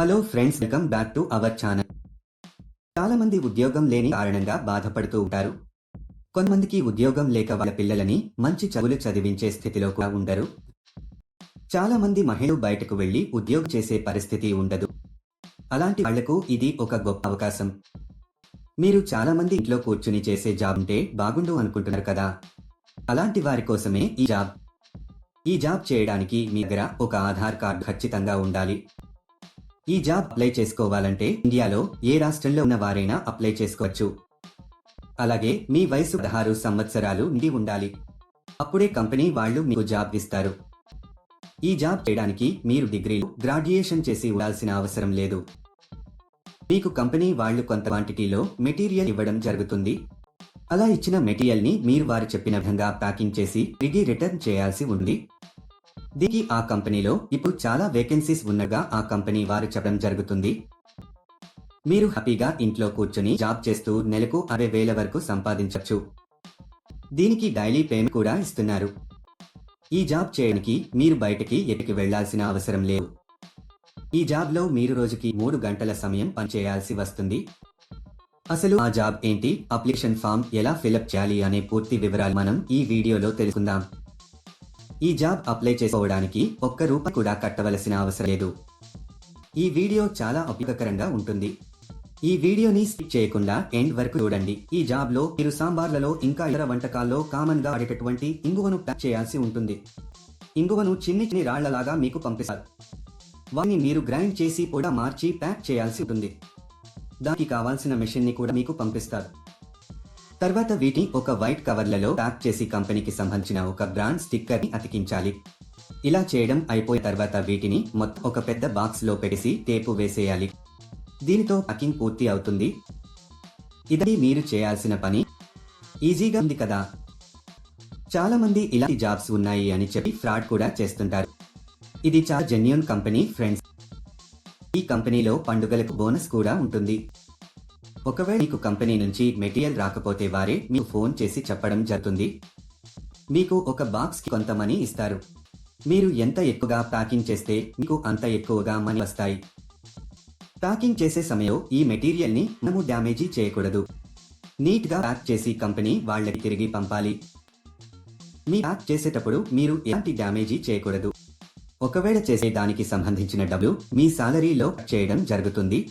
Hello friends welcome back to our channel. చాలా మంది ఉద్యోగం లేని కారణంగా బాధపడుతూ ఉంటారు. కొంతమందికి ఉద్యోగం లేక వాళ్ళ పిల్లలని మంచి చదువులు చదివించే స్థితిలో కూడా ఉండరు. చాలా మంది మహిళలు బయటకు వెళ్ళి ఉద్యోగం చేసే పరిస్థితి ఉండదు. అలాంటి వాళ్ళకు ఇది ఒక గొప్ప అవకాశం. మీరు చాలా మంది ఇంట్లో కూర్చుని చేసే జాబ్ ఉంటే బాగుండు అనుకుంటున్నారు కదా? అలాంటి వారి కోసమే ఈ జాబ్. ఈ జాబ్ చేయడానికి మీ దగ్గర ఒక ఆధార్ కార్డు ఖచ్చితంగా ఉండాలి. ఈ జాబ్ అప్లై చేసుకోవాలంటే ఇండియాలో ఏ రాష్ట్రంలో ఉన్న వారైనా అప్లై చేసుకోవచ్చు. అలాగే మీ వయసు పదహారు సంవత్సరాలు నిండి ఉండాలి. అప్పుడే కంపెనీ వాళ్ళు మీకు జాబ్ ఇస్తారు. ఈ జాబ్ చేయడానికి మీరు డిగ్రీ గ్రాడ్యుయేషన్ చేసి ఉండాల్సిన అవసరం లేదు. మీకు కంపెనీ వాళ్ళు కొంత క్వాంటిటీలో మెటీరియల్ ఇవ్వడం జరుగుతుంది. అలా ఇచ్చిన మెటీరియల్ని మీరు వారు చెప్పిన విధంగా ప్యాకింగ్ చేసి తిరిగి రిటర్న్ చేయాల్సి ఉంది. దీనికి ఆ కంపెనీలో ఇప్పుడు చాలా వేకెన్సీస్ ఉన్నగా ఆ కంపెనీ వారు చెప్పడం జరుగుతుంది. మీరు హ్యాపీగా ఇంట్లో కూర్చొని జాబ్ చేస్తూ నెలకు అరవై వేల వరకు సంపాదించవచ్చు. దీనికి డైలీ పేమెంట్ కూడా ఇస్తున్నారు. ఈ జాబ్ చేయడానికి మీరు బయటకి ఎటుకి వెళ్ళాల్సిన అవసరం లేదు. ఈ జాబ్లో మీరు రోజుకి మూడు గంటల సమయం పనిచేయాల్సి వస్తుంది. అసలు ఆ జాబ్ ఏంటి? అప్లికేషన్ ఫామ్ ఎలా ఫిలప్ చేయాలి అనే పూర్తి వివరాలు మనం ఈ వీడియోలో తెలుసుకుందాం. ఈ జాబ్ అప్లై చేసుకోవడానికి ఒక్క రూపాయి కూడా కట్టవలసిన అవసరం లేదు. ఈ వీడియో చాలా ఉపయోగకరంగా ఉంటుంది. ఈ వీడియోని స్కిప్ చేయకుండా ఎండ్ వరకు చూడండి. ఈ జాబ్లో మీరు సాంబార్లలో ఇంకా ఇతర వంటకాల్లో కామన్గా ఆడేటటువంటి ఇంగువను ప్యాక్ చేయాల్సి ఉంటుంది. ఇంగువను చిన్ని చిన్ని రాళ్ళలాగా మీకు పంపిస్తారు. వాటిని మీరు గ్రైండ్ చేసి కూడా మార్చి ప్యాక్ చేయాల్సి ఉంటుంది. దానికి కావాల్సిన మెషిన్ని కూడా మీకు పంపిస్తారు. తర్వాత వీటిని ఒక వైట్ కవర్లలో ప్యాక్ చేసి కంపెనీకి సంబంధించిన ఒక బ్రాండ్ స్టిక్కర్ని అతికించాలి. ఇలా చేయడం అయిపోయిన తర్వాత వీటిని మొత్తం ఒక పెద్ద బాక్స్లో పెట్టేసి టేపు వేసేయాలి. దీనితో ప్యాకింగ్ పూర్తి అవుతుంది. ఇది మీరు చేయాల్సిన పని. ఈజీగా ఉంది కదా. చాలా మంది ఇలాంటి జాబ్స్ ఉన్నాయి అని చెప్పి ఫ్రాడ్ కూడా చేస్తుంటారు. ఇది చాలా జెన్యున్ కంపెనీ ఫ్రెండ్స్. ఈ కంపెనీలో పండుగలకు బోనస్ కూడా ఉంటుంది. ఒకవేళ మీకు కంపెనీ నుంచి మెటీరియల్ రాకపోతే వారే మీకు ఫోన్ చేసి చెప్పడం జరుగుతుంది. మీకు ఒక బాక్స్ కొంత మనీ ఇస్తారు. మీరు ఎంత ఎక్కువగా ప్యాకింగ్ చేస్తే మీకు అంత ఎక్కువగా మనీ వస్తాయి. ప్యాకింగ్ చేసే సమయం ఈ మెటీరియల్ని మనము డ్యామేజీ చేయకూడదు. నీట్గా ప్యాక్ చేసి కంపెనీ వాళ్ళకి తిరిగి పంపాలి. మీ ప్యాక్ చేసేటప్పుడు మీరు ఎలాంటి డ్యామేజీ చేయకూడదు. ఒకవేళ చేసే దానికి సంబంధించిన డబ్బులు మీ సాలరీలో చేయడం జరుగుతుంది.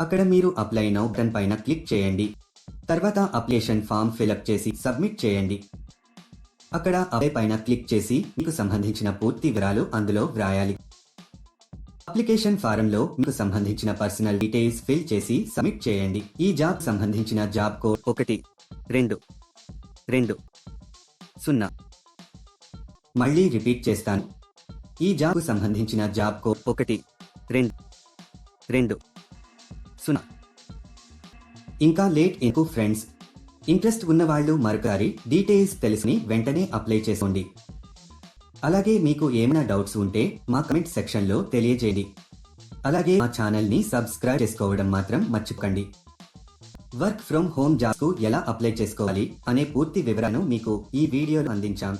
అక్కడ మీరు అప్లై నౌ బటన్ పైన క్లిక్ చేయండి. తర్వాత అప్లికేషన్ ఫామ్ ఫిలప్ చేసి సబ్మిట్ చేయండి. అక్కడ అప్లై పైన క్లిక్ చేసి మీకు సంబంధించిన పూర్తి వివరాలు అందులో వ్రాయాలి. అప్లికేషన్ ఫారంలో మీకు సంబంధించిన పర్సనల్ డీటెయిల్స్ ఫిల్ చేసి సబ్మిట్ చేయండి. ఈ జాబ్ సంబంధించిన జాబ్ కోడ్ ఒకటి రెండు రెండు సున్నా. మళ్ళీ రిపీట్ చేస్తాను. ఈ జాబ్కు సంబంధించిన జాబ్ కోడ్ ఒకటి రెండు రెండు. సున్నా. ఇంకా లేట్ ఎందుకు ఫ్రెండ్స్? ఇంట్రెస్ట్ ఉన్నవాళ్ళు మరొకసారి డీటెయిల్స్ తెలుసుని వెంటనే అప్లై చేసుకోండి. అలాగే మీకు ఏమైనా డౌట్స్ ఉంటే మా కమెంట్ సెక్షన్లో తెలియజేయండి. అలాగే మా ఛానల్ని సబ్స్క్రైబ్ చేసుకోవడం మాత్రం మర్చిపోకండి. వర్క్ ఫ్రమ్ హోమ్ జాబ్కు ఎలా అప్లై చేసుకోవాలి అనే పూర్తి వివరాలను మీకు ఈ వీడియోలో అందించాం.